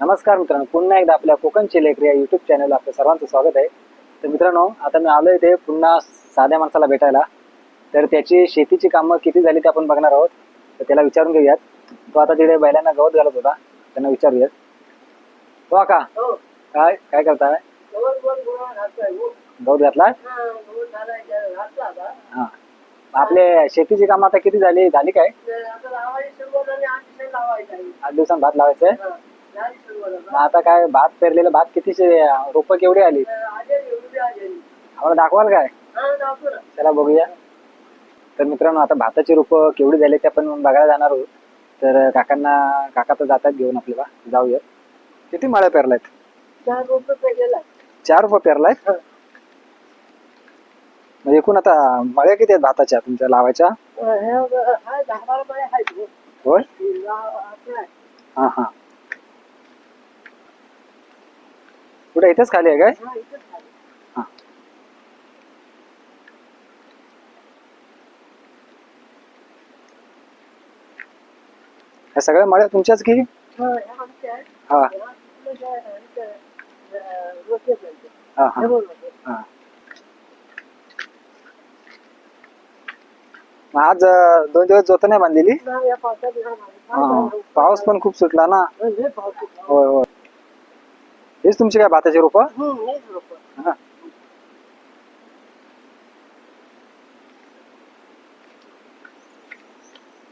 नमस्कार मित्रांनो पुन्हा एकदा आपल्या कोकणची लेकरी या युट्यूब चॅनलला आपलं सर्वांचं स्वागत आहे. तर मित्रांनो आता मी आलो इथे पुन्हा साध्या माणसाला भेटायला. तर त्याची शेतीची कामं किती झाली ते आपण बघणार आहोत. तर त्याला विचारून घेऊयात. तो आता तिथे बैलांना गवत घालत होता. त्यांना विचारूयात. हो का काय काय करताय? गवत घातला हा. आपले शेतीची कामं आता किती झाली? झाली काय? आठ दिवसांत भात लावायचंय. मग आता काय भात पेरलेलं भात कितीचे रोप केवढी आली? आम्हाला दाखवाल काय? चला बघूया. तर मित्रांनो आता भाताची रोपं केवढी झाली ते आपण बघायला जाणार आहोत. तर काकांना काका तर जातात घेऊन आपल्याला. जाऊया. किती माळ्या पेरलायत? चार रोपं पेरलायत? म्हणजे एकूण आता मळ्या किती आहेत भाताच्या तुमच्या लावायच्या होय हा हा कुठे इथेच खाली आहे काय? ह्या सगळ्या मळ्या तुमच्याच की? हा हा. हा हा. आज दोन दिवस जोत नाही बांधलेली. पाऊस पण खूप सुटला ना? होय होय. हेच तुमची काय भाताची रोप?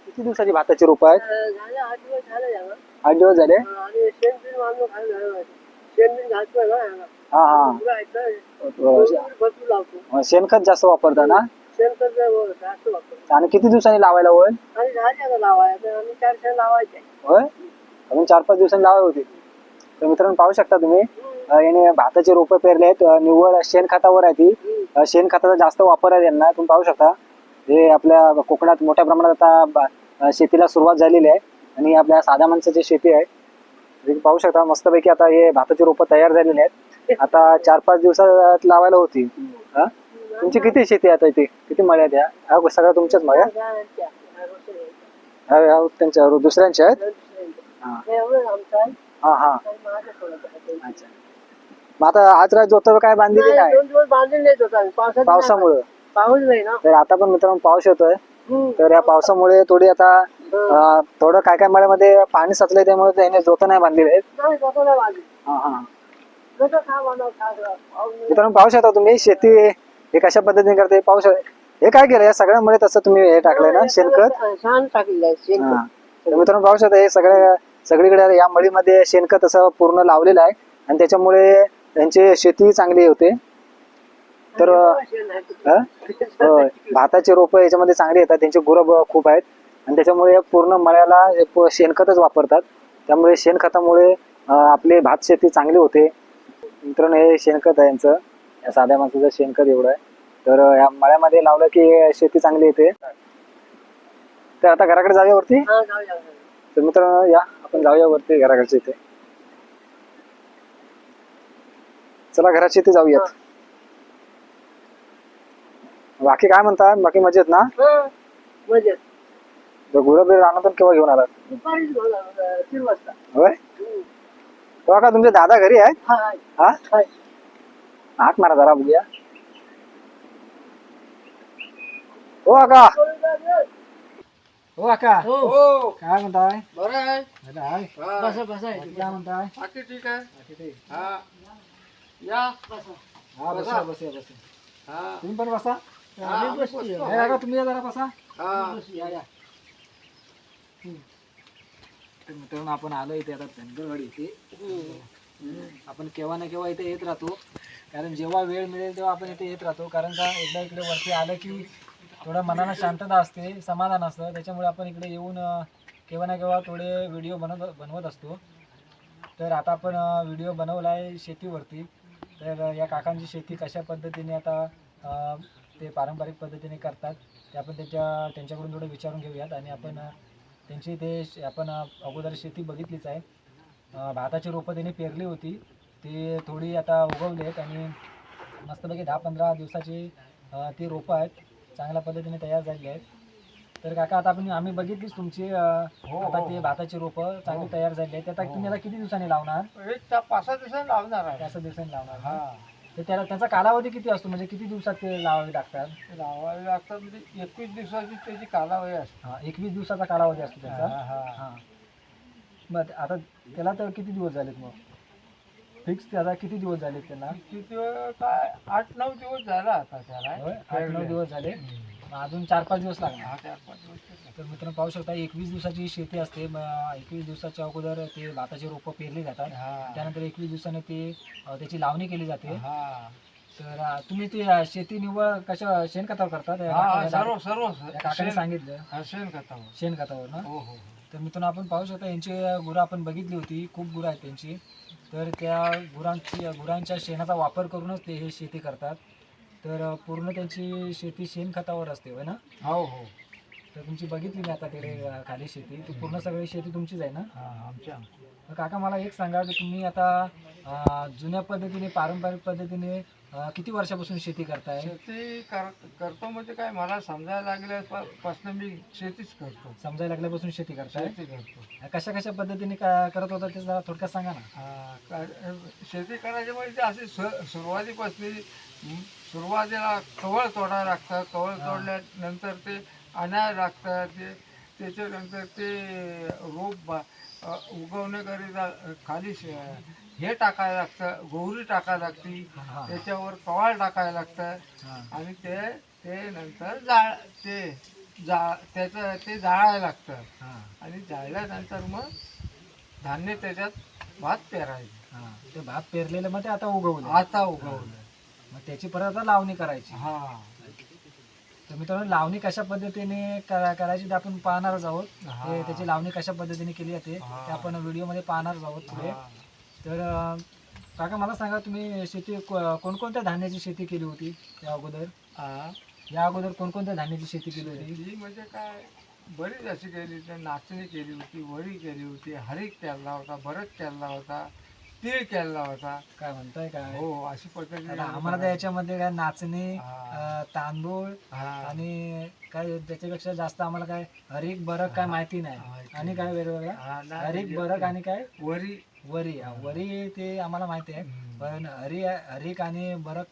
किती दिवसाची भाताची रोप आहेत? आठ दिवस झाले हा हा मग शेणखत जास्त वापरता ना? आणि किती दिवसांनी लावायला होईल? होय? अजून चार पाच दिवसांनी लावाय होती तर मित्रांनो पाहू शकता तुम्ही याने भाताचे रोपं पेरले आहेत. निव्वळ शेणखतावर आहे ती. शेणखताचा जास्त वापर आहे त्यांना. तुम्ही पाहू शकता हे आपल्या कोकणात मोठ्या प्रमाणात आता शेतीला सुरुवात झालेली आहे. आणि आपल्या साध्या माणसाची शेती आहे तुम्ही पाहू शकता मस्तपैकी आता हे भाताची रोपं तयार झालेली आहेत. आता चार पाच दिवसात लावायला होती. हा? तुमची किती शेती आहे आता इथे? किती मळ्या द्या या? ह्या सगळ्या तुमच्याच मळ्या त्यांच्या दुसऱ्यांच्या आहेत? हा हा. अच्छा. मग आता आज रात जोत काय बांधलेली काय दोन दिवस. पावसात पावसामुळं. पाऊस नाही ना? तर आता पण मित्रांनो पाऊस येतोय. तर या पावसामुळे थोडी आता थोडं काय काय मळ्यामध्ये पाणी साचलंय त्यामुळे त्याने जोत नाही बांधलेले आहेत नाही, नाही. हा हा. पाऊस नाही. मित्रांनो पाहू शकता तुम्ही शेती हे कशा पद्धतीने करते पाहू शकता हे काय केलं या सगळ्यामुळे तसं तुम्ही हे टाकलंय ना शेणखत? छान टाकलेलं आहे शेणखत. हा. तर मित्रांनो पाहू शकता हे सगळ्या सगळीकडे या मळीमध्ये शेणखत असं पूर्ण लावलेलं आहे. आणि त्याच्यामुळे त्यांची शेती चांगली होते. तर भाताचे रोप याच्यामध्ये चांगली येतात. त्यांचे गुरब खूप आहेत. आणि त्याच्यामुळे पूर्ण मळ्याला शेणखतच वापरतात. त्यामुळे शेणखतामुळे आपले आपली भात शेती चांगली होते. मित्रांनो हे शेणखत आहे यांचं. या साध्या माणसाचं शेणखत एवढं आहे. तर या मळ्यामध्ये लावलं की शेती चांगली येते. तर आता घराकडे जाऊया वरती? तर मित्रांनो या. आपण जाऊया वरती घराकडच्या इथे. चला घराच्या इथे जाऊयात. बाकी काय म्हणता? बाकी मजेत ना? हा, मजेत. तर गुरं बिर रानातून केव्हा घेऊन आलात? होय. तेव्हा का तुमचे दादा घरी आहेत? हा. हात मारा जरा बघूया. हो काका. हो काका. हो. काय म्हणताय? बरं आहे. बरं आहे. बसा बसा. बाकी काय म्हणताय? बाकी ठीक आहे. बाकी ठीक. हा. या. बसा. हा बसा बसा. बसा हा. तुम्ही पण बसा. आम्ही बसतोय. हे काका तुम्ही या जरा बसा. हा. या या. तर मित्रांनो आपण आलो इथे आता धनगरवाडी इथे. आपण केव्हा ना केव्हा इथे येत राहतो. कारण जेव्हा वेळ मिळेल तेव्हा आपण इथे येत राहतो. कारण का एकदा इकडे वरती आलं की थोडं मनाला शांतता असते समाधान असतं. त्याच्यामुळे आपण इकडे येऊन केव्हा ना केव्हा थोडे व्हिडिओ बनवत बनवत असतो. तर आता आपण व्हिडिओ बनवला आहे शेतीवरती. तर या काकांची शेती कशा पद्धतीने आता ते पारंपरिक पद्धतीने करतात ते आपण त्यांच्या त्यांच्याकडून थोडं विचारून घेऊयात. आणि आपण त्यांची ते आपण अगोदर शेती बघितलीच आहे. भाताची रोपं त्यांनी पेरली होती. ती थोडी आता उगवली आहेत आणि मस्तपैकी दहा पंधरा दिवसाची ती रोपं आहेत. चांगल्या पद्धतीने तयार झालेली आहेत. तर काका आता आपण आम्ही बघितलीच तुमची अं, हो, आता हो, ते. भाताची रोपं चांगली हो. तयार झाली आहेत. आता. तुम्ही आता किती दिवसांनी लावणार? एक त्या पाच सहा दिवसांनी लावणार आहे. त्याच दिवसांनी लावणार हा? तर त्याला त्याचा कालावधी किती असतो? म्हणजे किती दिवसात ते लावावे लागतात? लावावे लागतात म्हणजे एकवीस दिवसाची त्याची कालावधी असते. हा एकवीस दिवसाचा कालावधी असतो त्याचा? हा, हा. हा. मग आता त्याला तर किती दिवस झालेत मग? फिक्स त्याला किती दिवस झालेत त्यांना? किती वेळ काय आठ नऊ दिवस झाला आता त्याला. होय? आठ नऊ. दिवस झाले. अजून चार पाच दिवस लागणार. हा, चार पाच दिवस झाले. तर मित्रांनो पाहू शकता एकवीस दिवसाची शेती असते. एकवीस दिवसाच्या अगोदर ते भाताची रोपं पेरली जातात. हा. त्यानंतर एकवीस दिवसाने ते अ, त्याची लावणी केली जाते. हा. तर अ, तुम्ही ते अ, शेती निव्वळ कशा शेणखतावर करतात हा, सर्व सर्व. या काकाने शेण- सांगितलं. हा, शेणखतावर. शेणखतावर ना? हो हो. तर मित्रांनो आपण पाहू शकता यांची गुरं आपण बघितली होती. खूप गुरं आहेत त्यांची. तर त्या गुरांची गुरांच्या शेणाचा वापर करूनच ते हे शेती करतात. तर पूर्ण त्यांची शेती शेणखतावर असते होय ना? हो हो. तर तुमची बघितली मी आता तिकडे खाली शेती. ती पूर्ण सगळी शेती तुमचीच आहे ना? हा आमच्या तर काका मला एक सांगा की तुम्ही आता अ, जुन्या पद्धतीने पारंपरिक पद्धतीने अ, किती वर्षापासून शेती करताय? शेती कर करतो म्हणजे काय मला समजायला लागल्यापासून मी शेतीच करतो. समजायला लागल्यापासून शेती करताय? शेती करतो. कशा कशा पद्धतीने का- करत होता ते जरा थोडक्यात सांगा ना. हा, शेती करायची म्हणजे अशी सु- सुरुवातीपासून हं, सुरुवातीला कवळ तोडायला लागतं. कवळ हा. तोडल्यानंतर ते आणायला लागतं. ते त्याच्यानंतर ते रोप बा अ, उगवण्याकरिता खाली श- हे टाकायला लागतं गोहरी टाकायला लागती त्याच्यावर कवाळ टाकायला लागतं. आणि ते ते नंतर जाळ ते जा त्याचं ते जाळायला लागतं. आणि जाळल्यानंतर मग धान्य त्याच्यात भात पेरायचं. ते भात पेरलेलं मग ते आता उगवलं. आता उगवलं. मग त्याची परत आता लावणी करायची. हा. तर मित्रांनो लावणी कशा पद्धतीने करा- करायची ते आपण पाहणारच आहोत. हा. ते त्याची लावणी कशा पद्धतीने केली जाते. ते आपण व्हिडिओमध्ये पाहणारच आहोत पुढे. तर काका मला सांगा तुम्ही शेती को- कोणकोणत्या धान्याची शेती केली होती त्या अगोदर हा. या अगोदर कोणकोणत्या धान्याची शेती केली होती शेती म्हणजे काय बरीच अशी केली तर नाचणी केली होती वडी केली होती हरीक केला होता भरत केला होता तीळ केला होता. काय म्हणताय काय? हो अशी पद्धती आता आम्हाला तर याच्यामध्ये काय नाचणी हा. अं, तांदूळ हा. आणि काय त्याच्यापेक्षा जास्त आम्हाला काय हरीक बरक काय माहिती नाही. माहिती आणि काय वेगवेगळ्या? हा, हरीक बरक आणि काय? वरी. वरी. हा, वरी ते आम्हाला माहिती आहे. हम्म. पण हरी हरीक आणि बरक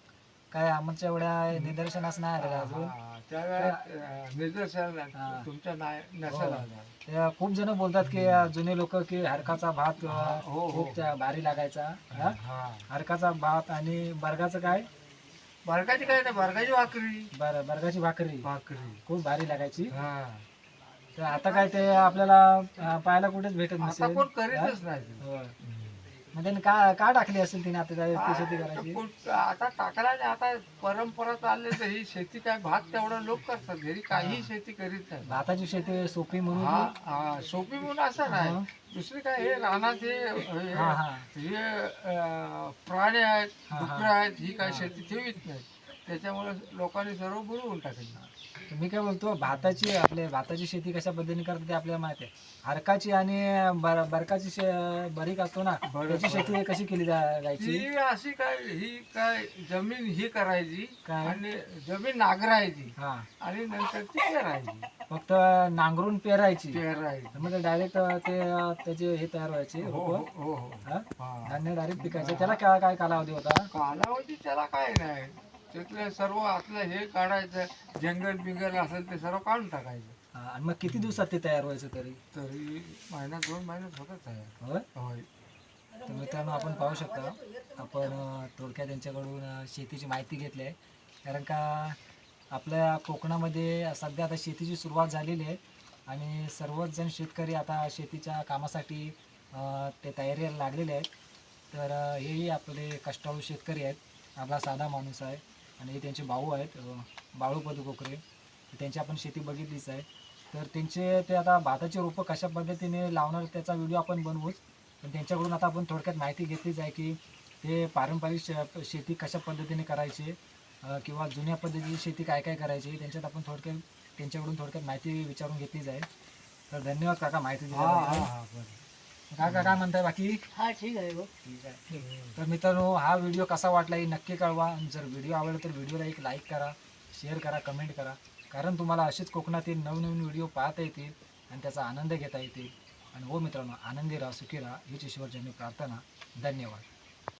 काय आमच्या एवढ्या निदर्शनास नाही आलेलं अजून त्यावेळेस निदर्शन हा. तुमच्या नाही. नसेल आलं. ते खूप जण बोलतात की जुने लोक की हरकाचा भात हा, अं, हो, हो. खूप त्या भारी लागायचा हा? हा हरकाचा भात आणि बर्गाचं काय बरगाची काय नाही बरगाची भाकरी बर बर्गाची भाकरी भाकरी खूप भारी लागायची हा तर आता काय ते आपल्याला अं, पाहायला कुठेच भेटत आता नसेल कोण करीतच नाही होय. मग त्याने का का टाकली असेल तिने आता त्या- शेती करायची? आता टाकला नाही आता परंपरा चालली तर ही शेती काय भात तेवढं लोक करतात घरी काही शेती करीत नाही. भाताची शेती सोपी म्हणून हा हा सोपी म्हणून असं हा. नाही दुसरी काय हे रानात हे हे- हा हा. हे अं, प्राणी आहेत हा, हा. डुकरं आहेत ही काय शेती ठेवीत नाही. त्याच्यामुळे लोकांनी सर्व बुडवून टाकली. मी काय बोलतो भाताची आपले भाताची शेती कशा पद्धतीने करतात ते आपल्याला माहिती आहे हरकाची आणि बर बरकाची शे- बरीक असतो ना बरं, त्याची बरं. शेती कशी केली जा- जायची ती अशी काय ही काय जमीन ही करायची काय? आणि जमीन नांगरायची हा आणि नंतर ती पेरायची फक्त नांगरून पेरायची पेरायची मग डायरेक्ट ते त्याचे हे तयार व्हायचे हो रोपं. हो हो हो हा? हा. धान्य डायरेक्ट पिकायचे त्याला काय काय कालावधी होता कालावधी त्याला काय नाही त्यातलं सर्व आतलं हे काढायचं जंगल बिंगल असेल ते सर्व काढून टाकायचं. हा, आणि मग किती दिवसात ते तयार व्हायचं तरी? तरी महिना दोन महिन्यात होतच आहे होय? होय. तर मित्रांनो आपण पाहू शकता आपण अ, थोडक्यात त्यांच्याकडून अ, शेतीची माहिती घेतली आहे. कारण का आपल्या कोकणामध्ये सध्या आता शेतीची सुरुवात झालेली आहे आणि सर्वच जण शेतकरी आता शेतीच्या कामासाठी अ, ते तयारीला लागलेले आहेत. तर अ, हेही आपले कष्टाळू शेतकरी आहेत. आपला साधा माणूस आहे. आणि हे त्यांचे भाऊ आहेत बाळू पदुकोकरे त्यांची आपण शेती बघितलीच आहे. तर त्यांचे ते आता भाताची रोपं कशा पद्धतीने लावणार त्याचा व्हिडिओ आपण बनवूच पण त्यांच्याकडून आता आपण थोडक्यात माहिती घेतलीच आहे की ते पारंपरिक शे शेती कशा पद्धतीने करायची किंवा जुन्या पद्धतीची शेती काय काय करायची त्यांच्यात आपण थोडक्यात त्यांच्याकडून थोडक्यात माहिती विचारून घेतलीच आहे. तर धन्यवाद काका माहिती हा हा दिल्याबद्दल हा बरं. काका काय म्हणताय बाकी? हा ठीक आहे हो ठीक आहे. तर मित्रांनो हा व्हिडिओ कसा वाटला हे नक्की कळवा. आणि जर व्हिडिओ आवडला तर व्हिडिओला एक लाईक करा शेअर करा कमेंट करा. कारण तुम्हाला असेच कोकणातील नवनवीन व्हिडिओ पाहता येतील आणि त्याचा आनंद घेता येतील. आणि हो मित्रांनो आनंदी राहा सुखी राहा. हीच ईश्वरजन्य प्रार्थना. धन्यवाद.